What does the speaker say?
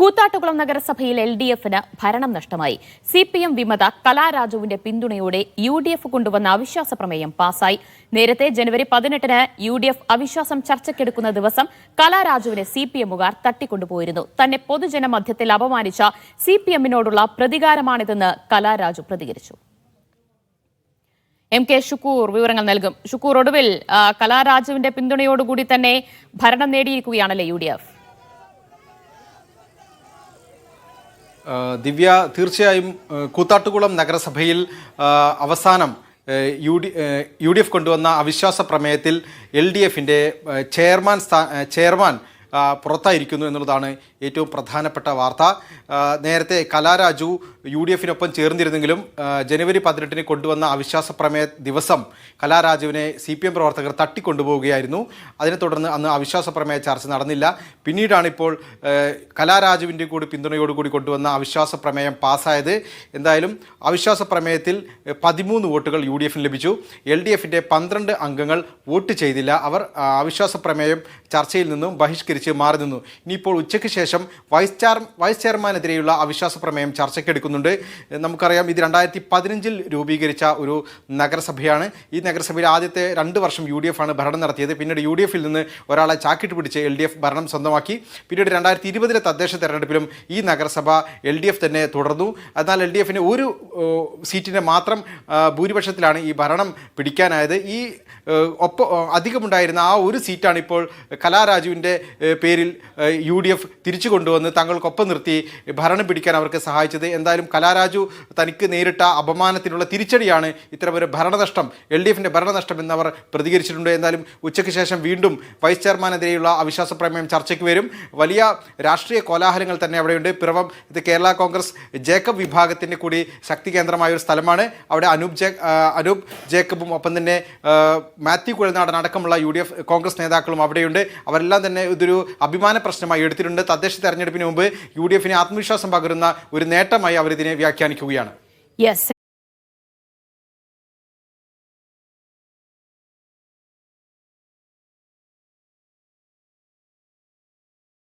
കൂത്താട്ടുകുളം നഗരസഭയിൽ L D എഫിന് ഭരണം നഷ്ടമായി. സി പി എം വിമത കലാരാജുവിന്റെ പിന്തുണയോടെ യു ഡി എഫ് കൊണ്ടുവന്ന അവിശ്വാസ പ്രമേയം പാസായി. നേരത്തെ ജനുവരി പതിനെട്ടിന് യു ഡി എഫ് അവിശ്വാസം ചർച്ചയ്ക്കെടുക്കുന്ന ദിവസം കലാരാജുവിനെ സി പി എമ്മുകാർ തട്ടിക്കൊണ്ടുപോയിരുന്നു. തന്നെ പൊതുജന മധ്യത്തിൽ അപമാനിച്ച സി പി എമ്മിനോടുള്ള പ്രതികാരമാണിതെന്ന് കലാരാജു പ്രതികരിച്ചു. എം കെ ഷുക്കൂർ വിവരങ്ങൾ നൽകും. ഷുക്കൂർ ഒടുവിൽ കലാരാജുവിന്റെ പിന്തുണയോടുകൂടി തന്നെ ഭരണം നേടിയിരിക്കുകയാണല്ലേ യു ഡി എഫ് ആ, ദിവ്യ തീർച്ചയായും കൂത്താട്ടുകുളം നഗരസഭയിൽ അവസാനം U D U D F കൊണ്ടുവന്ന അവിശ്വാസ പ്രമേയത്തിൽ എൽ ഡി എഫിന്റെ ചെയർമാൻ സ്ഥാ ചെയർമാൻ പുറത്തായിരിക്കുന്നു എന്നുള്ളതാണ് ഏറ്റവും പ്രധാനപ്പെട്ട വാർത്ത. നേരത്തെ കലാരാജു യു ഡി എഫിനൊപ്പം ചേർന്നിരുന്നെങ്കിലും ജനുവരി പതിനെട്ടിന് കൊണ്ടുവന്ന അവിശ്വാസ പ്രമേയ ദിവസം കലാരാജുവിനെ സി പി എം പ്രവർത്തകർ തട്ടിക്കൊണ്ടുപോവുകയായിരുന്നു. അതിനെ തുടർന്ന് അന്ന് അവിശ്വാസ പ്രമേയ ചർച്ച നടന്നില്ല. പിന്നീടാണ് ഇപ്പോൾ കലാരാജുവിന്റെ കൂടി പിന്തുണയോടുകൂടി കൊണ്ടുവന്ന അവിശ്വാസ പ്രമേയം പാസ്സായത്. എന്തായാലും അവിശ്വാസ പ്രമേയത്തിൽ പതിമൂന്ന് വോട്ടുകൾ യു ഡി എഫിന് ലഭിച്ചു. എൽ ഡി എഫിന്റെ പന്ത്രണ്ട് അംഗങ്ങൾ വോട്ട് ചെയ്തില്ല. അവർ അവിശ്വാസ പ്രമേയം ചർച്ചയിൽ നിന്നും ബഹിഷ്കരിച്ച്. മാറി നിന്നു. ഇനിയിപ്പോൾ ഉച്ചയ്ക്ക് ശേഷം വൈസ് ചെയർ വൈസ് ചെയർമാനെതിരെയുള്ള അവിശ്വാസ പ്രമേയം ചർച്ചയ്ക്കെടുക്കുന്നുണ്ട് നമുക്കറിയാം ഇത് രണ്ടായിരത്തി പതിനഞ്ചിൽ രൂപീകരിച്ച ഒരു നഗരസഭയാണ്. ഈ നഗരസഭയിൽ ആദ്യത്തെ രണ്ട് വർഷം യു ഡി എഫ് ആണ് ഭരണം നടത്തിയത്. പിന്നീട് യു ഡി എഫിൽ നിന്ന് ഒരാളെ ചാക്കിട്ട് പിടിച്ച് എൽ ഡി എഫ് ഭരണം സ്വന്തമാക്കി. പിന്നീട് രണ്ടായിരത്തി ഇരുപതിലെ തദ്ദേശ തെരഞ്ഞെടുപ്പിലും ഈ നഗരസഭ എൽ ഡി എഫ് തന്നെ തുടർന്നു. എന്നാൽ എൽ ഡി എഫിന് ഒരു സീറ്റിനെ മാത്രം ഭൂരിപക്ഷത്തിലാണ് ഈ ഭരണം പിടിക്കാനായത്. ഈ ഒപ്പം അധികമുണ്ടായിരുന്ന ആ ഒരു സീറ്റാണ് ഇപ്പോൾ കലാരാജുവിന്റെ പേരിൽ യു ഡി എഫ് തിരിച്ചു കൊണ്ടുവന്ന് തങ്ങൾക്കൊപ്പം നിർത്തി ഭരണം പിടിക്കാൻ അവർക്ക് സഹായിച്ചത്. എന്തായാലും കലാരാജു തനിക്ക് നേരിട്ട അപമാനത്തിനുള്ള തിരിച്ചടിയാണ് ഇത്തരമൊരു ഭരണനഷ്ടം. എൽ ഡി എഫിന്റെ ഭരണനഷ്ടം എന്നവർ പ്രതികരിച്ചിട്ടുണ്ട്. എന്തായാലും ഉച്ചയ്ക്ക് ശേഷം വീണ്ടും വൈസ് ചെയർമാനെതിരെയുള്ള അവിശ്വാസ പ്രമേയം ചർച്ചയ്ക്ക് വരും. വലിയ രാഷ്ട്രീയ കോലാഹലങ്ങൾ തന്നെ അവിടെയുണ്ട്. പിറവം ഇത് കേരള കോൺഗ്രസ് ജേക്കബ് വിഭാഗത്തിന്റെ കൂടി ശക്തി കേന്ദ്രമായ ഒരു സ്ഥലമാണ്. അവിടെ അനൂപ് ജേ അനൂപ് ജേക്കബും ഒപ്പം തന്നെ മാത്യു കുഴൽനാടൻ അടക്കമുള്ള യു ഡി എഫ് കോൺഗ്രസ് നേതാക്കളും അവിടെയുണ്ട്. അവരെല്ലാം തന്നെ ഇതൊരു അഭിമാന പ്രശ്നമായി എടുത്തിട്ടുണ്ട്. തദ്ദേശ തെരഞ്ഞെടുപ്പിന് മുമ്പ് യു ഡി എഫിന് ആത്മവിശ്വാസം പകരുന്ന ഒരു നേട്ടമായി അവരിതിനെ വ്യാഖ്യാനിക്കുകയാണ്. യെസ്